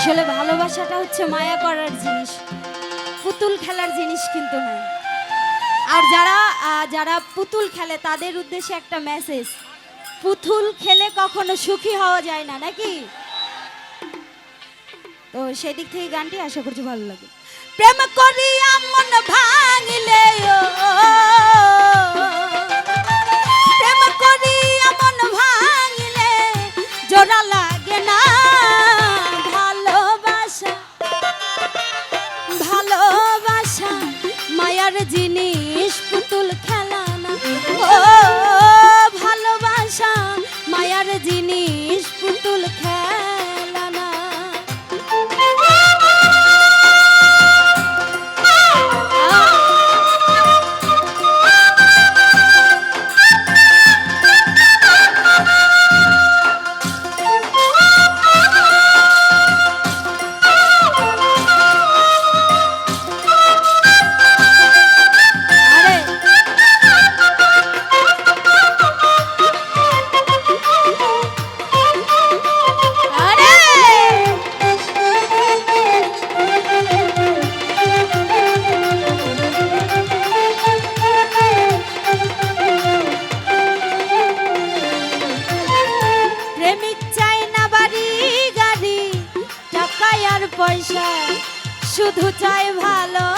আসলে ভালোবাসাটা হচ্ছে মায়া করার জিনিস, পুতুল খেলার জিনিস কিন্তু না আর যারা যারা পুতুল খেলে তাদের উদ্দেশ্যে একটা মেসেজ পুতুল খেলে কখনো সুখী হওয়া যায় না, নাকি? তো সেদিক থেকে গানটি আশা করছি ভালো লাগে। প্রেম করিয়া মন ভাঙিলে প্রেম করিয়া মন ভাঙিলে জোড়া লাগে না। পয়সা শুধু চাই ভালোবাসা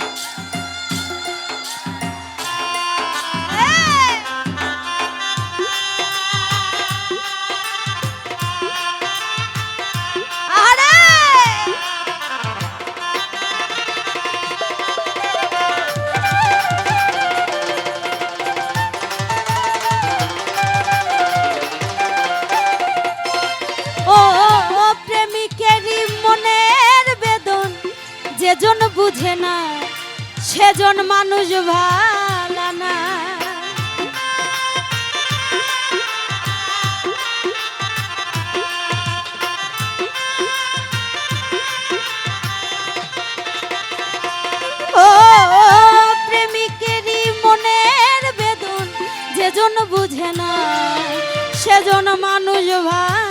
বুঝে না সেজন মানুষ ভালা না। ও প্রেমিকেরই মনের বেদন, যেজন বুঝে না সেজন মানুষ ভালো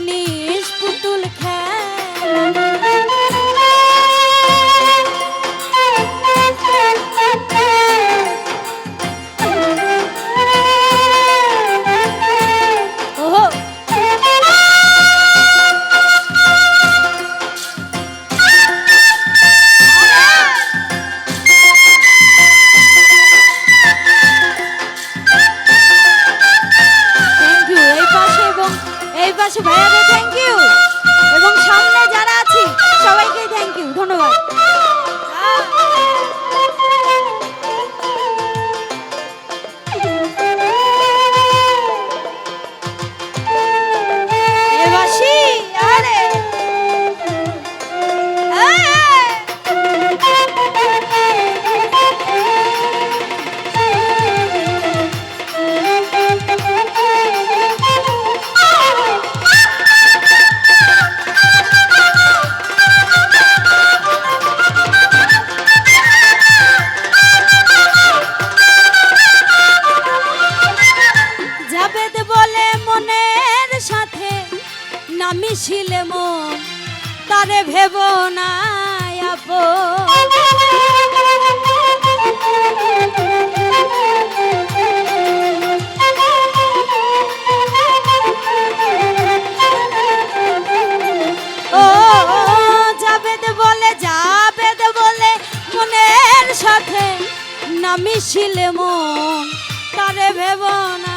না মিশিলে মন তারে ভেব না সাথে না মিশিলে মন তারে ভেব না